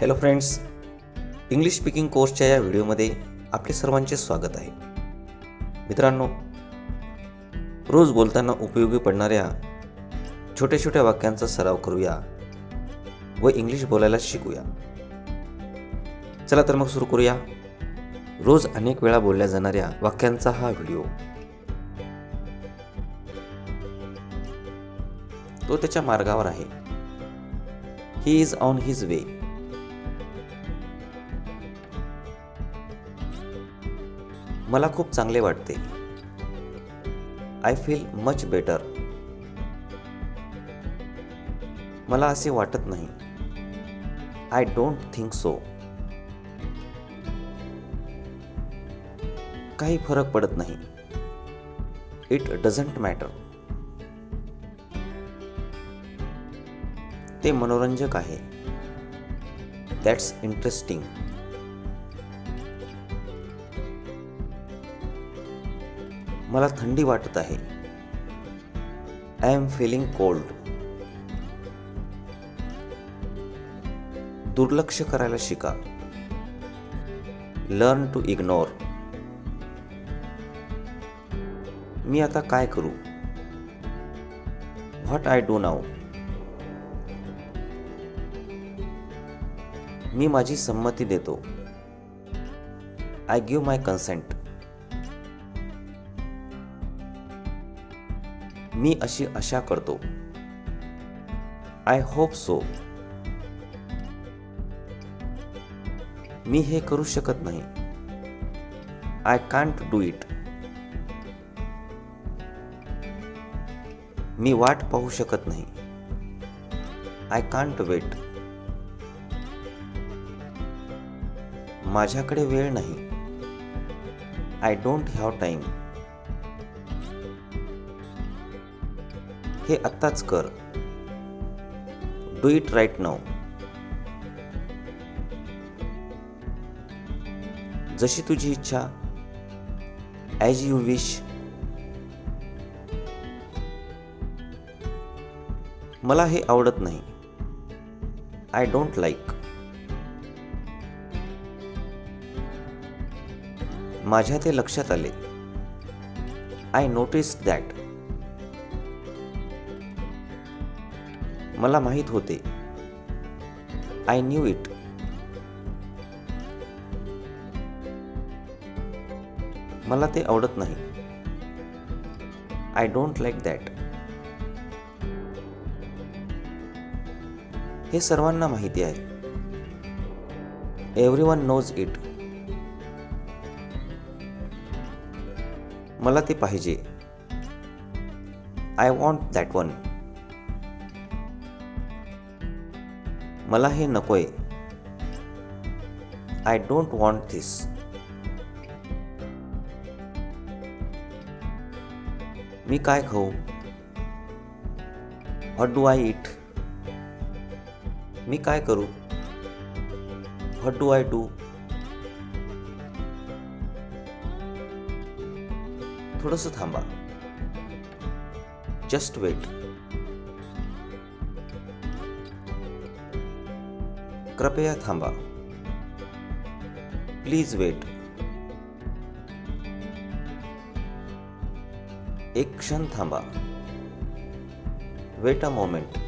Hello friends English speaking कोर्सच्या या व्हिडिओमध्ये आपले सर्वांचे स्वागत आहे. मित्रांनो रोज बोलताना उपयोगी पडणाऱ्या छोट्या छोट्या वाक्यांचा सराव करूया व इंग्लिश बोलायला शिकूया. चला तर मग सुरू करूया. रोज अनेक वेळा बोलल्या जाणाऱ्या वाक्यांचा हा व्हिडिओ. तो त्याच्या मार्गावर आहे. He is on his way मला खूप चांगले वाटते. आय फील मच बेटर मला असे वाटत नाही. आय डोंट थिंक सो काही फरक पडत नाही. इट डझंट मॅटर ते मनोरंजक आहे. दॅट्स इंटरेस्टिंग मला थंडी वाटत आहे. आय एम फिलिंग कोल्ड दुर्लक्ष करायला शिका. लर्न टू इग्नोर मी आता काय करू? व्हॉट आय डू नाऊ मी माझी संमती देतो. आय गिव्ह माय कन्सेंट मी अशी आशा करतो. आय होप सो मी हे करू शकत नाही. आय कांट डू इट मी वाट पाहू शकत नाही. आय कांट वेट माझ्याकडे वेळ नाही. आय डोंट हॅव टाईम हे आत्ताच कर. डू इट राईट नाव जशी तुझी इच्छा ॲज यू विश मला हे आवडत नाही. आय डोंट लाईक माझ्या ते लक्षात आले. आय नोटीस दॅट मला माहीत होते. आय न्यू इट मला ते आवडत नाही. आय डोंट लाईक दॅट हे सर्वांना माहिती आहे. एव्हरी वन नोज इट मला ते पाहिजे. आय वॉन्ट दॅट वन मला हे नकोय. आय डोंट वॉन्ट धिस मी काय खाऊ? हॉट डू आय इट मी काय करू? हॉट डू आय डू थोडंसं थांबा. जस्ट वेट कृपया थांबा. प्लीज वेट एक क्षण थांबा. वेट अ मोमेंट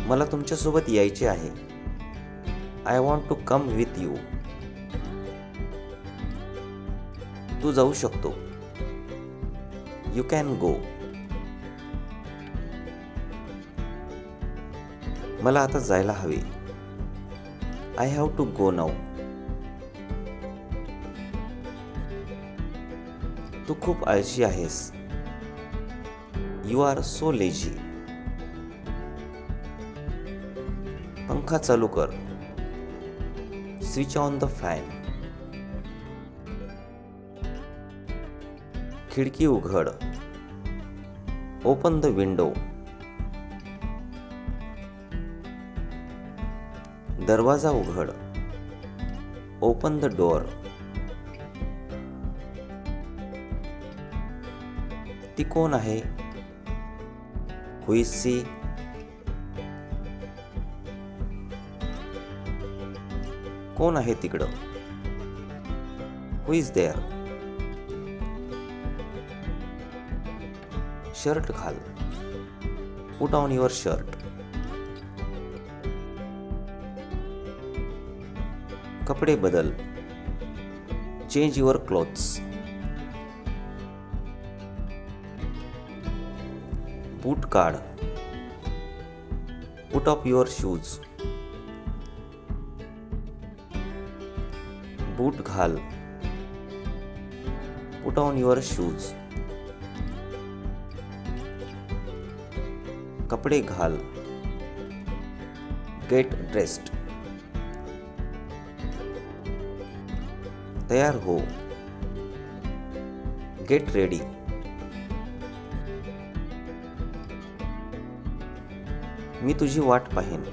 मला तुमच्यासोबत यायचे आहे. I want to come with you तू जाऊ शकतो. यू कॅन गो मला आता जायला हवे. I have to go now तू खूप आळशी आहेस. यू आर सो लेझी पंखा चालू कर. स्विच ऑन द फॅन खिडकी उघड. ओपन द विंडो दरवाजा उघड. ओपन द डोअर ती कोण आहे? हुईस सी कोण आहे तिकडं? हुईज देअर शर्ट घाल. Put on your shirt. कपडे बदल। चेंज युअर क्लोथ्स बूट काढ पुट ऑफ़ युअर शूज़ बूट घाल पुट ऑन युअर शूज़ कपडे घाल गेट ड्रेस्ड तयार हो। गेट रेडी मी तुझी वाट पाहेन.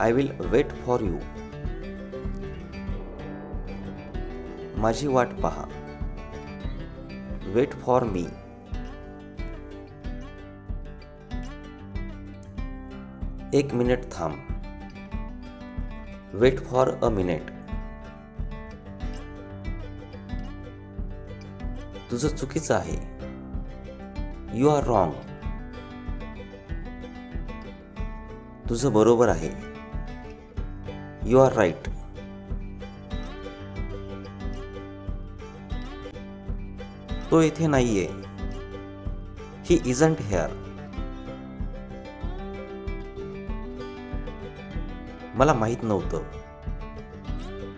I will wait for you माझी वाट पहा. वेट फॉर मी एक मिनिट थांब. वेट फॉर अ मिनिट तुझं चुकीचं आहे. यू आर रॉंग तुझं बरोबर आहे. यू आर राईट तो इथे नाहीये. ही इजंट हेअर मला माहीत नव्हतं.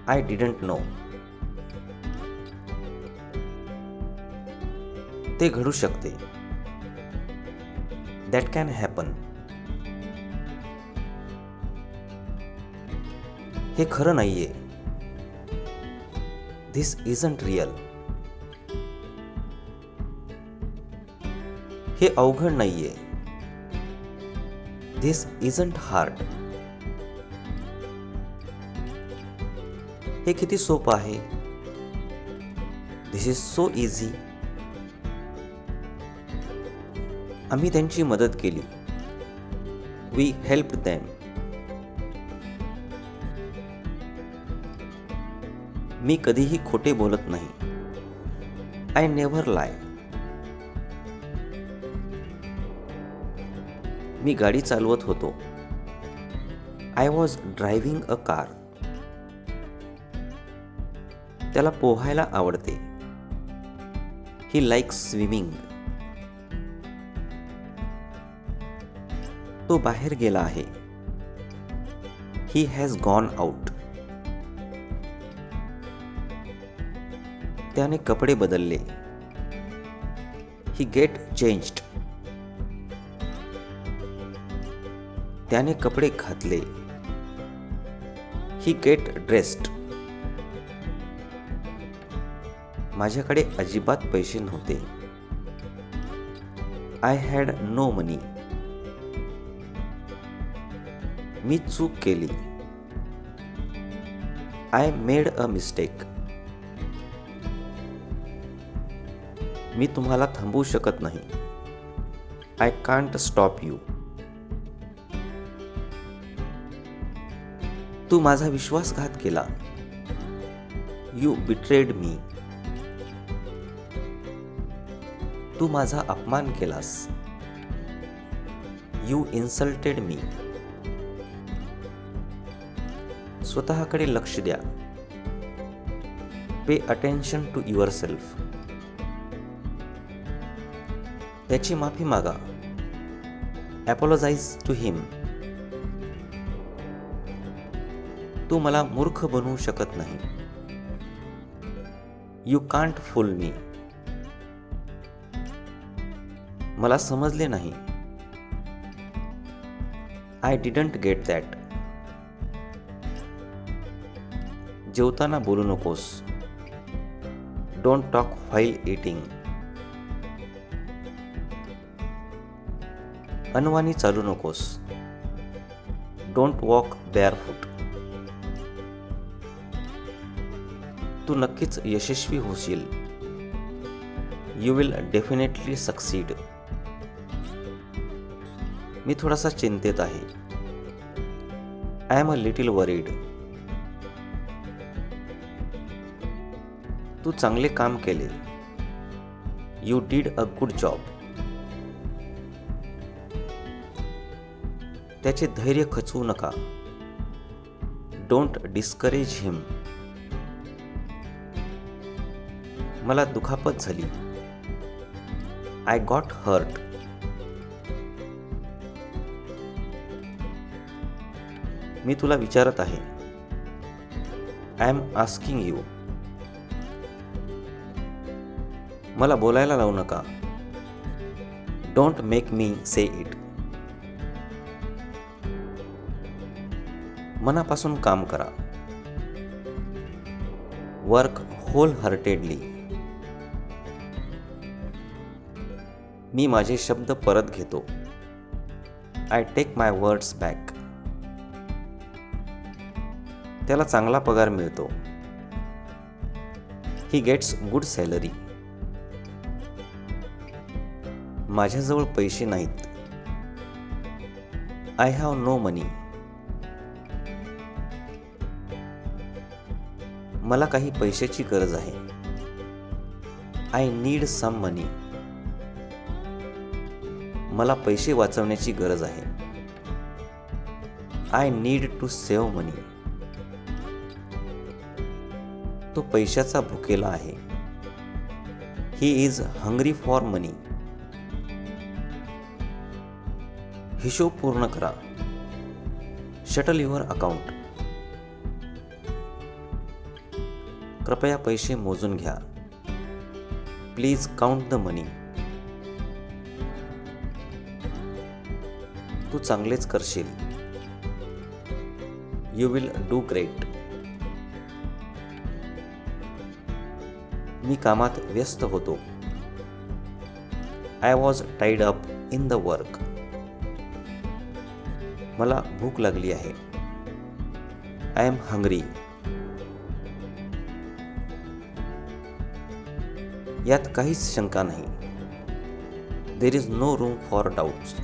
आय डिडंट नो ते घडू शकते. दॅट कॅन हॅपन हे खरं नाहीये. धिस इजंट रिअल हे अवघड नाहीये. धिस इजंट हार्ड हे किती सोपं आहे. धिस इज सो इझी आम्ही त्यांची मदत केली. वी हेल्प दॅम मी कधीही खोटे बोलत नाही. आय नेव्हर लाय मी गाडी चालवत होतो. I was driving a car त्याला पोहायला आवडते. ही लाईक स्विमिंग तो बाहेर गेला आहे. ही हॅज गॉन आउट त्याने कपडे बदलले. ही गेट चेंज्ड त्याने कपडे घातले. ही गेट ड्रेस्ड माझ्याकडे अजिबात पैसे नव्हते. आय हॅड नो मनी मी चूक केली आय मेड अ मिस्टेक मी तुम्हाला थांबवू शकत नाही. आय कांट स्टॉप यू तू माझा विश्वासघात केला. यू बिट्रेड मी तू माझा अपमान केलास. यू इन्सल्टेड मी स्वतःकडे लक्ष द्या. Pay attention to your self त्याची माफी मागा. ॲपॉलॉजाइज टू हिम तू मला मूर्ख बनवू शकत नाही. यू कांट फुल मी मला समजले नाही. आय डिडंट गेट दॅट जेवताना बोलू नकोस. डोंट टॉक व्हाईल इटिंग अनवाणी चालू नकोस. डोंट वॉक बेअर फूट तू नक्कीच यशस्वी होशील. यू विल डेफिनेटली सक्सीड मी थोडासा चिंतेत आहे. I am a little worried तू चांगले काम केले. You did a good job त्याचे धैर्य खचवू नका. डोंट डिस्करेज हिम मला दुखापत झाली. आय गॉट हर्ट मी तुला विचारत आहे. आय एम आस्किंग यू मला बोलायला लावू नका. Don't make me say it मनापासून काम करा. वर्क होल हार्टेडली मी माझे शब्द परत घेतो. I take my words back त्याला चांगला पगार मिळतो. ही गेट्स गुड सॅलरी माझ्याजवळ पैसे नाहीत. आय हॅव नो मनी मला काही पैशाची गरज आहे. आय नीड सम मनी मला पैसे वाचवण्याची गरज आहे. I need to save money तो पैशाचा भुकेला आहे. He is hungry for money हिशोब पूर्ण करा. शटल युअर अकाउंट कृपया पैसे मोजून घ्या. प्लीज काउंट द मनी तू चांगलेच करशील. यू विल डू ग्रेट मी कामात व्यस्त होतो. I was tied up in the work मला भूक लागली आहे. आय एम हंग्री यात काहीच शंका नाही. There is no room for doubts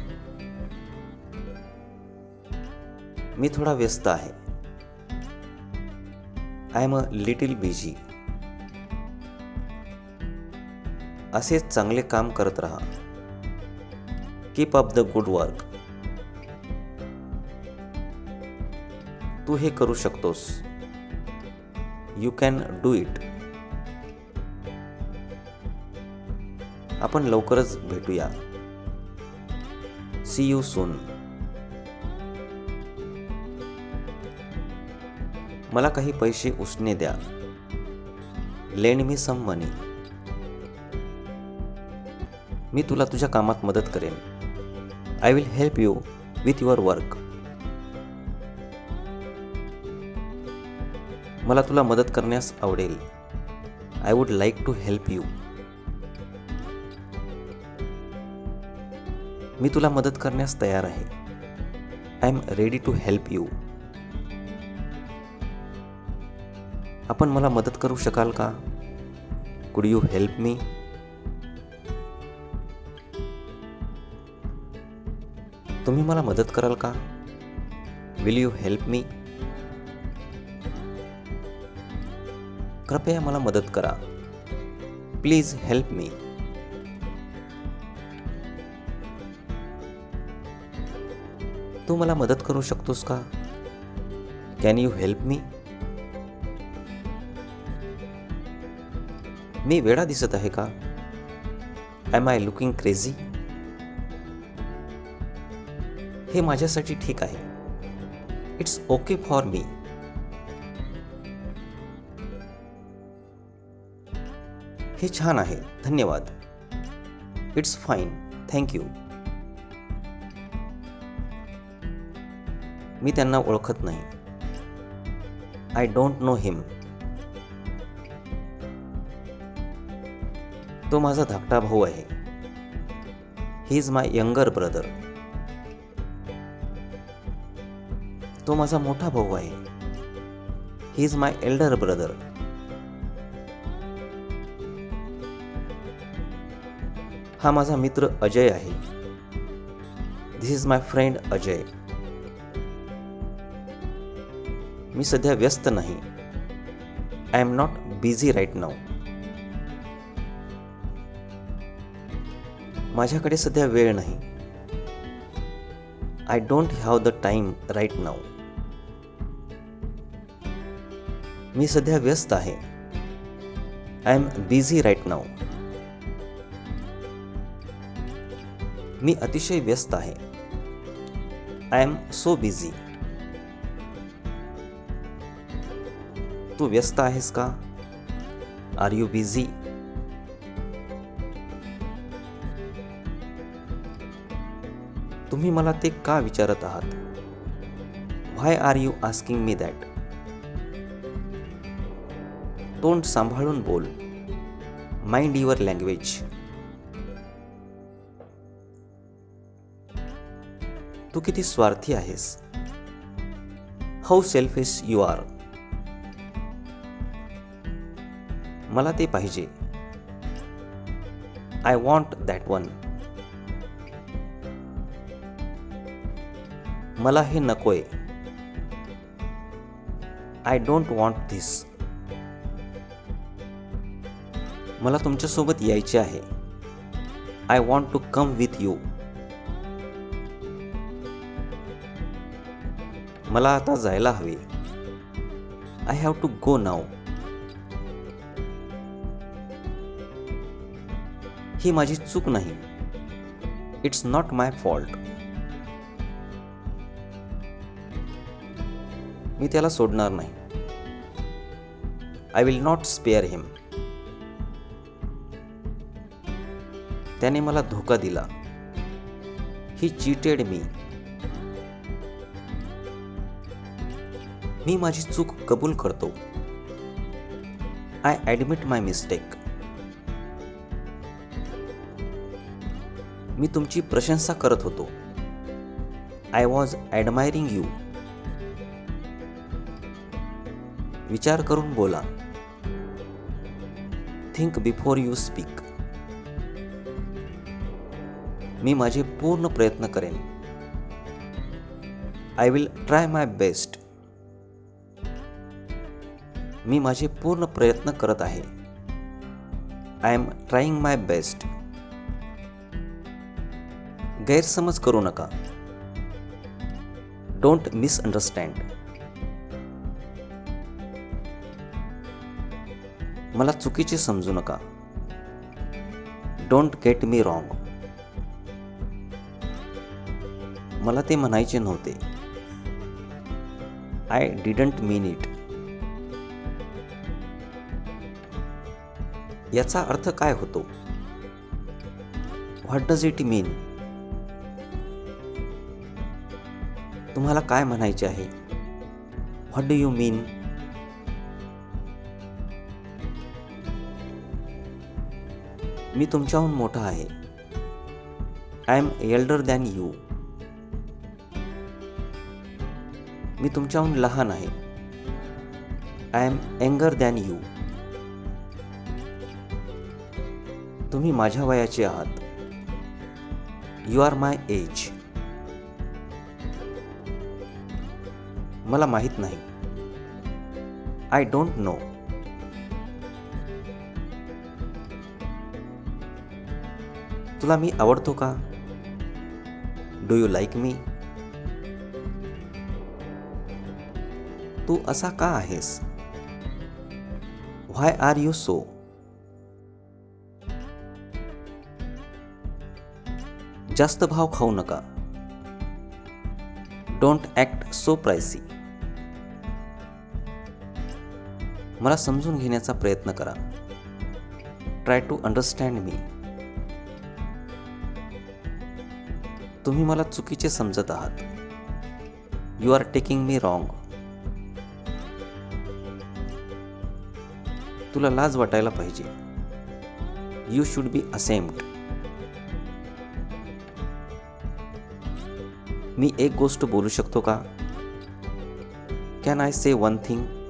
मी थोडा व्यस्त आहे. I am a little busy असेच चांगले काम करत राहा. Keep up the good work तू हे करू शकतोस. यू कॅन डू इट आपण लवकरच भेटूया. सी यू सून मला काही पैसे उसने द्या. लेंड मी सम मनी मी तुला तुझ्या कामात मदत करेन. I will help you with your work मला तुला मदत करण्यास आवडेल. I would like to help you मी तुला मदत करण्यास तयार आहे. I am ready to help you आपण मला मदत करू शकाल का? कुड यू हेल्प मी तुम्ही मला मदत कराल का? विल यू हेल्प मी कृपया मला मदत करा. प्लीज हेल्प मी तू मला मदत करू शकतोस का? कॅन यू हेल्प मी मी वेडा दिसत आहे का? एम आय लुकिंग क्रेझी हे माझ्यासाठी ठीक आहे. इट्स ओके फॉर मी हे छान आहे. धन्यवाद. इट्स फाईन थँक्यू मी त्यांना ओळखत नाही. आय डोंट नो हिम तो माझा धाकटा भाऊ आहे. He is my younger brother तो माझा मोठा भाऊ आहे. He is my elder brother हा माझा मित्र अजय आहे. This is my friend Ajay. मी सध्या व्यस्त नाही. I am not busy right now माझ्याकडे सध्या वेळ नाही. I don't have the time right now मी सध्या व्यस्त आहे. I am busy right now मी अतिशय व्यस्त आहे. आय एम सो बिझी तू व्यस्त आहेस का? आर यू बिझी तुम्ही मला ते का विचारत आहात? Why are you asking me that तोंड सांभाळून बोल. माइंड युअर लँग्वेज तू किती स्वार्थी आहेस? हाऊ सेल्फिश यू आर मला ते पाहिजे. आय वॉन्ट दॅट वन मला हे नकोय. आय डोंट वॉन्ट धिस मला तुमच्यासोबत यायचे आहे. I want to come with you मला आता जायला हवे. I have to go now ही माझी चूक नाही. इट्स नॉट माय फॉल्ट मी त्याला सोडणार नाही. I will not spare him त्याने मला धोका दिला. ही चीटेड मी मी माझी चूक कबूल करतो. आय ॲडमिट माय मिस्टेक मी तुमची प्रशंसा करत होतो. आय वॉज ॲडमायरिंग यू विचार करून बोला. थिंक बिफोर यू स्पीक मी माझे पूर्ण प्रयत्न करेन. I will try my best मी माझे पूर्ण प्रयत्न करत आहे. I am trying my best गैरसमज करू नका. डोंट मिसअंडरस्टँड मला चुकीचे समजू नका. डोंट गेट मी रॉंग मला ते म्हणायचे नव्हते. आय डिडंट मीन इट याचा अर्थ काय होतो? व्हॉट डज इट मीन तुम्हाला काय म्हणायचे आहे? व्हॉट डू यू मीन मी तुमच्याहून मोठा आहे. I am elder than you मी तुमच्याहून लहान आहे. I am younger than you तुम्ही माझ्या वयाचे आहात. यू आर माय एज मला माहीत नाही. आय डोंट नो तुला मी आवडतो का? डू यू लाईक मी तू असा का आहेस? व्हाय आर यू सो जास्त भाव खाऊ नका. डोंट ॲक्ट सो प्रायसी मला समजून घेण्याचा प्रयत्न करा. ट्राय टू अंडरस्टँड मी तुम्ही मला चुकीचे समजत आहात. You are taking me wrong तुला लाज वाटायला पाहिजे. यू शुड बी असेम्ड मी एक गोष्ट बोलू शकतो का? Can I say one thing